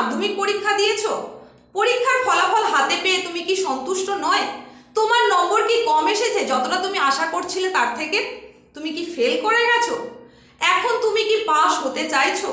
মাধ্যমিক পরীক্ষা দিয়েছ? পরীক্ষার ফলাফল হাতে পেয়ে তুমি কি সন্তুষ্ট নয়? তোমার নম্বর কি কম এসেছে যতটা তুমি আশা করছিলে তার থেকে? তুমি কি ফেল করে গেছো? এখন তুমি কি পাস হতে চাইছো?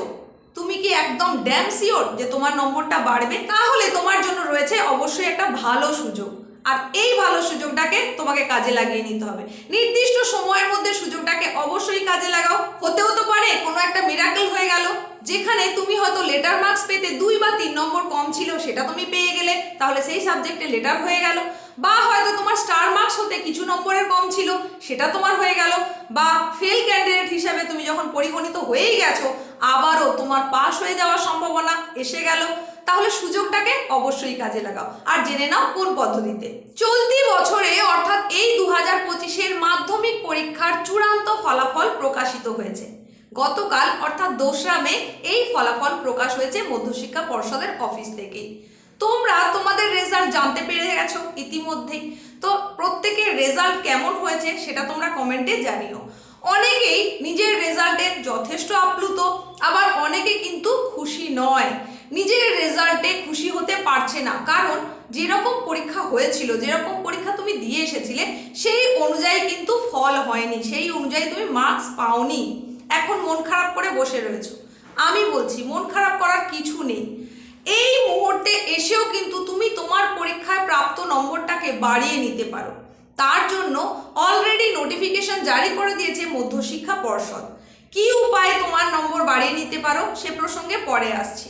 তুমি কি একদম ড্যাম সিওর যে তোমার নম্বরটা বাড়বে? তাহলে তোমার জন্য রয়েছে অবশ্যই একটা ভালো সুযোগ। আর এই ভালো সুযোগটাকে তোমাকে কাজে লাগিয়ে নিতে হবে। নির্দিষ্ট সময়ের মধ্যে সুযোগটাকে অবশ্যই কাজে লাগাও। হতেও তো পারে কোনো একটা মিরাকেল হয়ে গেল, যেখানে তুমি হয়তো লেটার মার্কস পেতে দুই বা তিন নম্বর কম ছিল, সেটা তুমি পেয়ে গেলে, তাহলে সেই সাবজেক্টে লেটার হয়ে গেল। বা হয়তো তোমার স্টার মার্কস হতে কিছু নম্বরের কম ছিল, সেটা তোমার হয়ে গেল। বা ফেল ক্যান্ডিডেট হিসাবে তুমি যখন পরিগণিত হয়েই গেছো, আবারও তোমার পাস হয়ে যাওয়ার সম্ভাবনা এসে গেল। তাহলে সুযোগটাকে অবশ্যই কাজে লাগাও। আর জেনে নাও কোন পদ্ধতিতে। চলতি বছরে, অর্থাৎ এই দু হাজার পঁচিশের মাধ্যমিক পরীক্ষার চূড়ান্ত ফলাফল প্রকাশিত হয়েছে। গতকাল, অর্থাৎ দোসরা মে, এই ফলাফল প্রকাশ হয়েছে মধ্যশিক্ষা পর্ষদের অফিস থেকেই। তোমরা তোমাদের রেজাল্ট জানতে পেরে গেছো ইতিমধ্যেই তো প্রত্যেকের রেজাল্ট কেমন হয়েছে সেটা তোমরা কমেন্টে জানিও। অনেকেই নিজের রেজাল্টে যথেষ্ট আপ্লুত, আবার অনেকে কিন্তু খুশি নয়। নিজের রেজাল্টে খুশি হতে পারছে না। কারণ যেরকম পরীক্ষা হয়েছিল, যেরকম পরীক্ষা তুমি দিয়ে এসেছিলে, সেই অনুযায়ী কিন্তু ফল হয়নি, সেই অনুযায়ী তুমি মার্কস পাওনি। এখন মন খারাপ করে বসে রয়েছো। আমি বলছি, মন খারাপ করার কিছু নেই। এই মুহূর্তে এসেও কিন্তু তুমি তোমার পরীক্ষায় প্রাপ্ত নম্বরটাকে বাড়িয়ে নিতে পারো। তার জন্য অলরেডি নোটিফিকেশন জারি করে দিয়েছে মধ্যশিক্ষা পর্ষদ। কি উপায়ে তোমার নম্বর বাড়িয়ে নিতে পারো, সে প্রসঙ্গে পরে আসছি।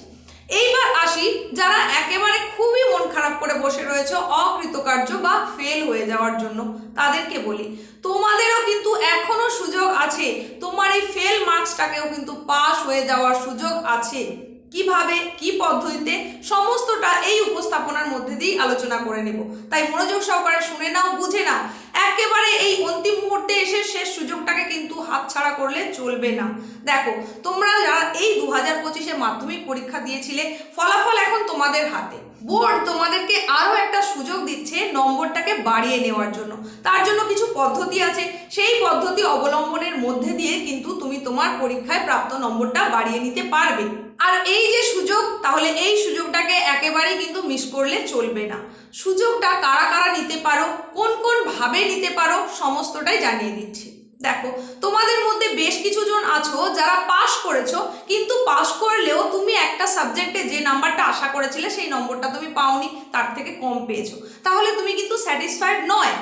এইবার আসি যারা একেবারে খুবই মন খারাপ করে বসে রয়েছে অকৃতকার্য বা ফেল হয়ে যাওয়ার জন্য, তাদেরকে বলি, তোমাদেরও কিন্তু এখনও সুযোগ আছে। তোমার এই ফেল মার্কসটাকেও কিন্তু পাশ হয়ে যাওয়ার সুযোগ আছে। কীভাবে, কি পদ্ধতিতে সমস্তটা এই উপস্থাপনার মধ্যে দিয়েই আলোচনা করে নেব। তাই মনোযোগ সহকারে শুনে নাও, বুঝে নাও। একেবারে এই অন্তিম মুহূর্তে এসে শেষ সুযোগটাকে কিন্তু হাতছাড়া করলে চলবে না। দেখো, তোমরা যারা এই দু হাজার পঁচিশে মাধ্যমিক পরীক্ষা দিয়েছিলে, ফলাফল এখন তোমাদের হাতে। বোর্ড তোমাদেরকে আরও একটা সুযোগ দিচ্ছে নম্বরটাকে বাড়িয়ে নেওয়ার জন্য। তার জন্য কিছু পদ্ধতি আছে। সেই পদ্ধতি অবলম্বনের মধ্যে দিয়ে কিন্তু তুমি তোমার পরীক্ষায় প্রাপ্ত নম্বরটা বাড়িয়ে নিতে পারবে। আর এই যে সুযোগ, তাহলে এই সুযোগটাকে একেবারেই কিন্তু মিস করলে চলবে না। সুযোগটা কারা কারা নিতে পারো, কোন কোন ভাবে নিতে পারো, সমস্তটাই জানিয়ে দিচ্ছি। দেখো, তোমাদের মধ্যে বেশ কিছু জন আছো যারা পাশ করেছ, কিন্তু পাশ করলেও তুমি একটা সাবজেক্টে যে নাম্বারটা আশা করেছিলে সেই নম্বরটা তুমি পাওনি, তার থেকে কম পেয়েছ। তাহলে তুমি কিন্তু স্যাটিসফাইড নয়।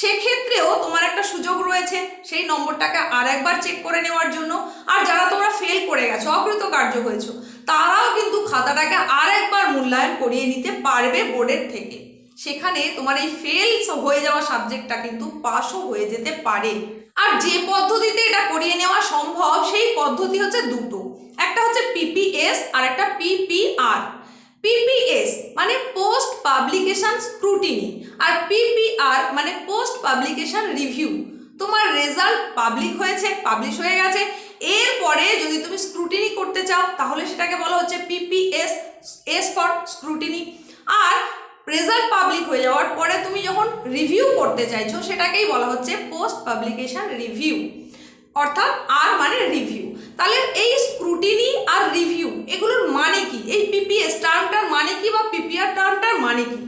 সেক্ষেত্রেও তোমার একটা সুযোগ রয়েছে সেই নম্বরটাকে আর একবার চেক করে নেওয়ার জন্য। আর যারা তোমরা ফেল করে গেছো, অকৃতকার্য হয়েছো, তারাও কিন্তু খাতাটাকে আর একবার মূল্যায়ন করিয়ে নিতে পারবে বোর্ডের থেকে। সেখানে তোমার এই ফেল হয়ে যাওয়া সাবজেক্টটা কিন্তু পাসও হয়ে যেতে পারে। আর যে পদ্ধতিতে এটা করিয়ে নেওয়া সম্ভব, সেই পদ্ধতি হচ্ছে দুটো। একটা হচ্ছে পিপিএস আর একটা পিপিআর পিপিএস মানে পোস্ট পাবলিকেশন স্ক্রুটিনি আর পিপিআর মানে পোস্ট পাবলিকেশন রিভিউ তোমার রেজাল্ট পাবলিক হয়েছে পাবলিশ হয়ে গেছে। এরপরে যদি তুমি স্ক্রুটিনি করতে চাও, তাহলে সেটাকে বলা হচ্ছে পিপিএস এস ফর স্ক্রুটিনি আর রেজাল্ট হয়ে যাওয়ার পরে তুমি যখন রিভিউ করতে চাইছো, সেটাকেই বলা হচ্ছে পোস্ট পাবলিকেশন রিভিউ অর্থাৎ আর মানে রিভিউ তাহলে এই স্ক্রুটিনি আর রিভিউ এগুলোর মানে কি? এই পিপিএস টার্মটার মানে কি বা পিপিআর টার্মটার মানে কি?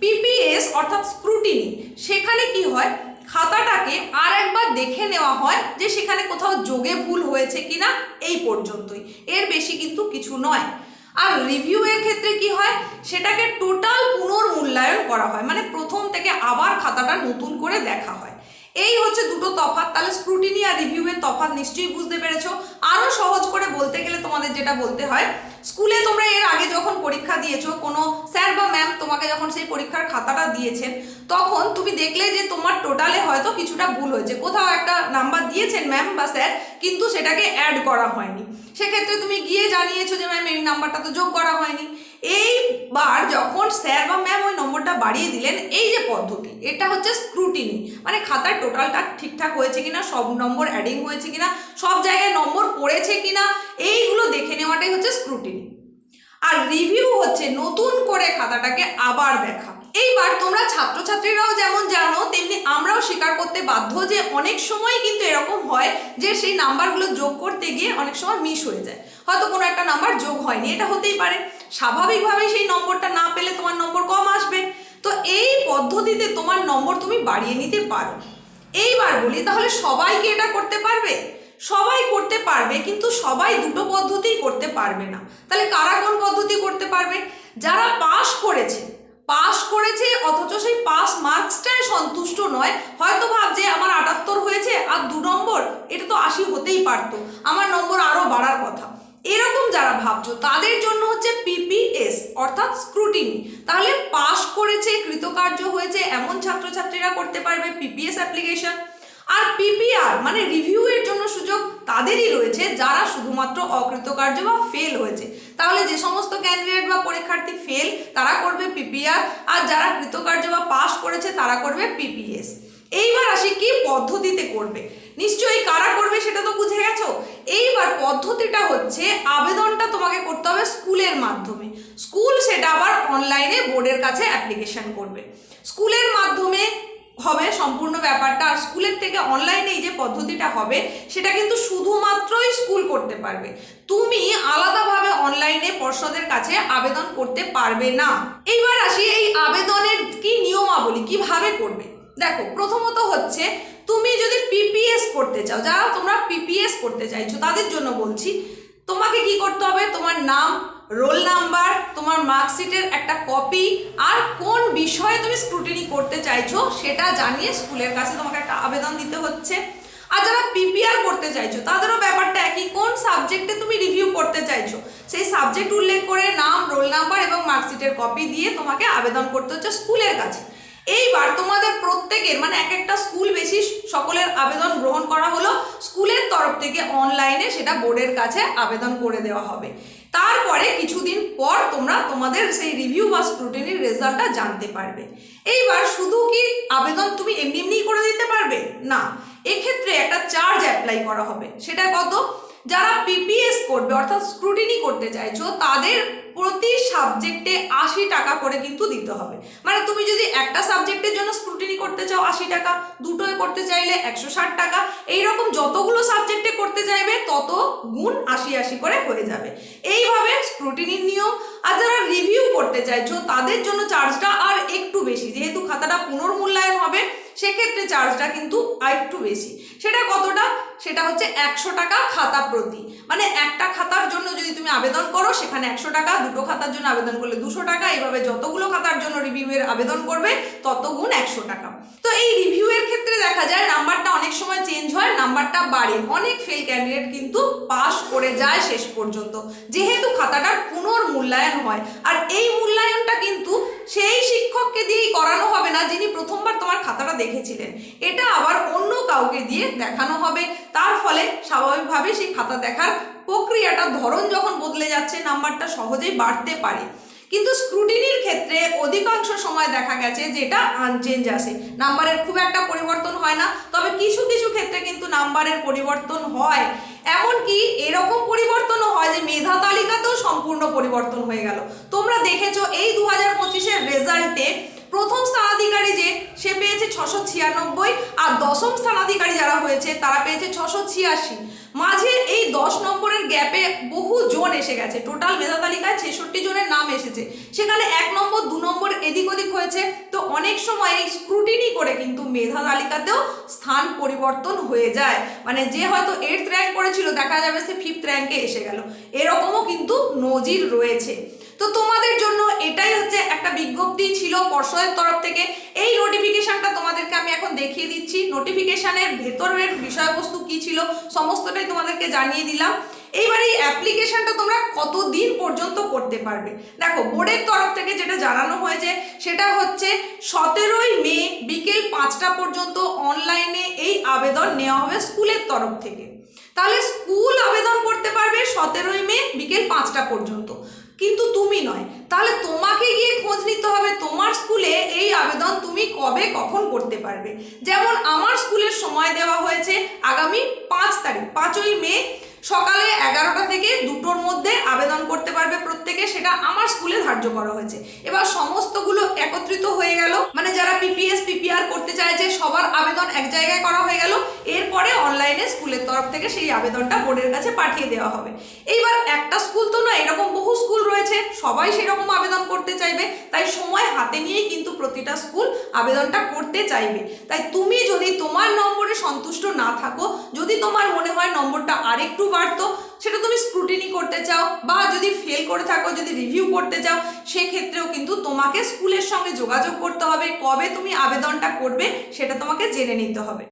পিপিএস অর্থাৎ স্ক্রুটিনি সেখানে কি হয়? খাতাটাকে আর একবার দেখে নেওয়া হয় যে সেখানে কোথাও যোগে ভুল হয়েছে কিনা, এই পর্যন্তই। এর বেশি কিন্তু কিছু নয়। আর রিভিউয়ের ক্ষেত্রে কি হয়? সেটাকে টোটাল পুনর্মূল্যায়ন করা হয়। মানে প্রথম থেকে আবার খাতাটা নতুন করে দেখা হয়। এই হচ্ছে দুটো তফাত তাহলে স্ক্রুটিনি আর রিভিউয়ের তফাৎ নিশ্চয়ই বুঝতে পেরেছ। আরও সহজ করে বলতে গেলে তোমাদের যেটা বলতে হয় স্কুলে তোমরা এর আগে যখন পরীক্ষা দিয়েছ, কোনো স্যার বা ম্যাম তোমাকে যখন সেই পরীক্ষার খাতাটা দিয়েছেন, তখন তুমি দেখলে যে তোমার টোটালে হয়তো কিছুটা ভুল হয়েছে। কোথাও একটা নাম্বার দিয়েছেন ম্যাম বা স্যার কিন্তু সেটাকে অ্যাড করা হয়নি। সেক্ষেত্রে তুমি গিয়ে জানিয়েছো যে ম্যাম এই নাম্বারটা তো যোগ করা হয়নি। এইবার যখন স্যার বা বাড়িয়ে দিলেন এই যে পদ্ধতি, এটা হচ্ছে স্ক্রুটিনি মানে খাতার টোটালটা ঠিকঠাক হয়েছে কিনা, সব নম্বর অ্যাডিং হয়েছে কিনা, সব জায়গায় নম্বর পড়েছে কিনা, এইগুলো দেখে নেওয়াটাই হচ্ছে স্ক্রুটিনি আর রিভিউ হচ্ছে নতুন করে খাতাটাকে আবার দেখা। এইবার তোমরা ছাত্রছাত্রীরাও যেমন জানো, তেমনি আমরাও স্বীকার করতে বাধ্য যে অনেক সময় কিন্তু এরকম হয় যে সেই নাম্বারগুলো যোগ করতে গিয়ে অনেক সময় মিস হয়ে যায়। হয়তো কোনো একটা নাম্বার যোগ হয়নি, এটা হতেই পারে। স্বাভাবিকভাবেই সেই নম্বরটা না পেলে তোমার নম্বর কম আসবে। তো এই পদ্ধতিতে তোমার নম্বর তুমি বাড়িয়ে নিতে পারো। এইবার বলি, তাহলে সবাই কি এটা করতে পারবে? সবাই করতে পারবে, কিন্তু সবাই দুটো পদ্ধতিই করতে পারবে না। তাহলে কারা কোন পদ্ধতি করতে পারবে? যারা পাস করেছে পাস করেছে, অথচ সেই পাস মার্কসটাই সন্তুষ্ট নয়, হয়তো ভাবছে আমার আটাত্তর হয়েছে আর দু নম্বর, এটা তো আশি হতেই পারতো। আমার নম্বর আরও বাড়ার কথা। এরকম যারা ভাবছ, তাদের জন্য হচ্ছে পিপিএস অর্থাৎ স্ক্রুটিনি তাহলে পাশ করেছে, কৃতকার্য হয়েছে, এমন ছাত্রছাত্রীরা করতে পারবে পিপিএস অ্যাপ্লিকেশন আর পিপিআর মানে রিভিউয়ের জন্য সুযোগ তাদেরই রয়েছে, যারা শুধুমাত্র অকৃতকার্য বা ফেল হয়েছে। তাহলে যে সমস্ত ক্যান্ডিডেট বা পরীক্ষার্থী ফেল তারা করবে পিপিআর আর যারা কৃতকার্য বা পাস করেছে, তারা করবে পিপিএস এইবার আসি কি পদ্ধতিতে করবে। নিশ্চয়ই কারা করবে সেটা তো বুঝে গেছো? এইবার পদ্ধতিটা হচ্ছে আবেদনটা তোমাকে করতে হবে স্কুলের মাধ্যমে। স্কুল সেটা আবার অনলাইনে বোর্ডের কাছে অ্যাপ্লিকেশন করবে। স্কুলের মাধ্যমে হবে সম্পূর্ণ ব্যাপারটা, আর স্কুলের থেকে অনলাইনে এই যে পদ্ধতিটা হবে, সেটা কিন্তু শুধুমাত্রই স্কুল করতে পারবে। তুমি আলাদাভাবে অনলাইনে পর্ষদের কাছে আবেদন করতে পারবে না। এইবার আসি এই আবেদনের কি নিয়মাবলী, কীভাবে করবে? দেখো, প্রথমত হচ্ছে তুমি যদি পিপিএস করতে চাও, যারা তোমরা পিপিএস করতে চাইছো, তাদের জন্য বলছি, তোমাকে কি করতে হবে? তোমার নাম, রোল নাম্বার, তোমার মার্কশিটের একটা কপি, আর কোন বিষয়ে তুমি স্ক্রুটিনি করতে চাইছো, সেটা জানিয়ে স্কুলের কাছে তোমাকে একটা আবেদন দিতে হচ্ছে। আর যারা পিপিআর করতে চাইছো, তাদেরও ব্যাপারটা একই, কোন সাবজেক্টে তুমি রিভিউ করতে চাইছো, সেই সাবজেক্ট উল্লেখ করে নাম, রোল নাম্বার এবং মার্কশিটের কপি দিয়ে তোমাকে আবেদন করতে হচ্ছে স্কুলের কাছে। এইবার তোমাদের প্রত্যেকের মানে এক একটা স্কুল বেশি সকলের আবেদন গ্রহণ করা হলো, স্কুলের তরফ থেকে অনলাইনে সেটা বোর্ডের কাছে আবেদন করে দেওয়া হবে। তারপরে কিছুদিন পর তোমরা তোমাদের সেই রিভিউ বা স্ক্রুটিনির রেজাল্টটা জানতে পারবে। এইবার শুধু কি আবেদন তুমি এমনি এমনিই করে দিতে পারবে? না। এক্ষেত্রে একটা চার্জ অ্যাপ্লাই করা হবে। সেটা কত? যারা পিপিএস করবে, অর্থাৎ স্ক্রুটিনি করতে চাইছো, তাদের প্রতি সাবজেক্টে আশি টাকা করে কিন্তু দিতে হবে। মানে তুমি যদি একটা সাবজেক্টের জন্য স্ক্রুটিনি করতে চাও আশি টাকা দুটোয় করতে চাইলে একশো ষাট টাকা, এইরকম যতগুলো সাবজেক্টে করতে চাইবে, তত গুণ আশি আশি করে হয়ে যাবে। এইভাবে স্ক্রুটিনির নিয়ম, আর যারা রিভিউ করতে চাইছো, তাদের জন্য চার্জটা আর একটু বেশি। যেহেতু খাতাটা পুনর্মূল্যায়ন হবে সেক্ষেত্রে চার্জটা কিন্তু আরেকটু বেশি। সেটা কতটা? সেটা হচ্ছে একশো টাকা খাতা প্রতি। মানে একটা খাতার জন্য যদি তুমি আবেদন করো, সেখানে একশো টাকা, দুটো খাতার জন্য আবেদন করলে দুশো টাকা এইভাবে যতগুলো খাতার জন্য রিভিউয়ের আবেদন করবে তত গুণ একশো টাকা। তো এই রিভিউয়ের ক্ষেত্রে দেখা যায় নাম্বারটা অনেক সময় চেঞ্জ হয় নাম্বারটা বাড়ে। অনেক ফেল ক্যান্ডিডেট কিন্তু পাস করে যায় শেষ পর্যন্ত। যেহেতু খাতাটার পুনর্মূল্যায়ন হয়। আর এই মূল্যায়নটা কিন্তু সেই শিক্ষককে দিয়েই করানো হবে না, যিনি প্রথমবার তোমার খাতাটা দেখেছিলেন। এটা আবার অন্য কাউকে দিয়ে দেখানো হবে। তার ফলে স্বাভাবিকভাবে সেই খাতা দেখার প্রক্রিয়াটা ধরন যখন বদলে যাচ্ছে, নাম্বারটা সহজেই বাড়তে পারে। কিন্তু স্ক্রুটিনির ক্ষেত্রে অধিকাংশ সময় দেখা গেছে যে এটা আনচেঞ্জ আসে। নাম্বারের খুব একটা পরিবর্তন হয় না, তবে কিছু কিছু ক্ষেত্রে কিন্তু নাম্বারের পরিবর্তন হয়। এমনকি এরকম পরিবর্তনও হয় যে মেধা তালিকাতেও সম্পূর্ণ পরিবর্তন হয়ে গেল। তোমরা দেখেছ এই দু হাজার পঁচিশের রেজাল্টে প্রথম স্থানাধিকারী যে, সে পেয়েছে ছশো ছিয়ানব্বই আর দশম স্থানাধিকারী যারা হয়েছে, তারা পেয়েছে ছশো ছিয়াশি। মাঝে এই দশ নম্বরের গ্যাপে বহু জন এসে গেছে। টোটাল মেধা তালিকায় ছেষট্টি জনের নাম এসেছে। সেখানে এক নম্বর, দু নম্বর এদিক ওদিক হয়েছে। তো অনেক সময় এই স্ক্রুটিনি করে কিন্তু মেধা তালিকাতেও স্থান পরিবর্তন হয়ে যায়। মানে যে হয়তো এইটথ র্যাঙ্ক করেছিল, দেখা যাবে সে ফিফথ র্যাঙ্কে এসে গেল। এরকমও কিন্তু নজির রয়েছে। তো তোমাদের জন্য এটাই হচ্ছে একটা বিজ্ঞপ্তি ছিল পর্ষদের তরফ থেকে। এই নোটিফিকেশনটা তোমাদেরকে আমি এখন দেখিয়ে দিচ্ছি। নোটিফিকেশানের ভেতরের বিষয়বস্তু কি ছিল সমস্তটাই তোমাদেরকে জানিয়ে দিলাম। এইবার এই অ্যাপ্লিকেশনটা তোমরা কতদিন পর্যন্ত করতে পারবে? দেখো বোর্ডের তরফ থেকে যেটা জানানো হয়েছে, সেটা হচ্ছে সতেরোই মে বিকেল পাঁচটা পর্যন্ত অনলাইনে এই আবেদন নেওয়া হবে স্কুলের তরফ থেকে। তাহলে স্কুল আবেদন করতে পারবে সতেরোই মে বিকেল পাঁচটা পর্যন্ত। কিন্তু তুমি নয়। তাহলে তোমাকে গিয়ে খোঁজ নিতে হবে, তোমার স্কুলে এই আবেদন তুমি কবে, কখন করতে পারবে? যেমন আমার স্কুলের সময় দেওয়া হয়েছে আগামী পাঁচ তারিখ, পাঁচই মে সকালে এগারোটা থেকে দুটোর মধ্যে আবেদন সেটা আমার স্কুলে ধার্য করা হয়েছে। এবার সমস্তগুলো একত্রিত হয়ে গেল। মানে যারা পিপিএস পিপিআর করতে যে সবার আবেদন এক জায়গায় করা হয়ে গেল। এরপরে অনলাইনে স্কুলের তরফ থেকে সেই আবেদনটা বোর্ডের কাছে পাঠিয়ে দেওয়া হবে। এইবার একটা স্কুল তো না, এরকম বহু স্কুল রয়েছে, সবাই সেরকম আবেদন করতে চাইবে। তাই সময় হাতে নিয়েই কিন্তু প্রতিটা স্কুল আবেদনটা করতে চাইবে। তাই তুমি যদি তোমার নম্বরে সন্তুষ্ট না থাকো, যদি তোমার মনে হয় নম্বরটা আরেকটু বাড়তো সেটা তুমি স্ক্রুটিনি করতে চাও বা যদি ফেল করে থাকো, যদি রিভিউ করতে চাও, সেক্ষেত্রেও কিন্তু তোমাকে স্কুলের সঙ্গে যোগাযোগ করতে হবে। কবে তুমি আবেদনটা করবে সেটা তোমাকে জেনে নিতে হবে।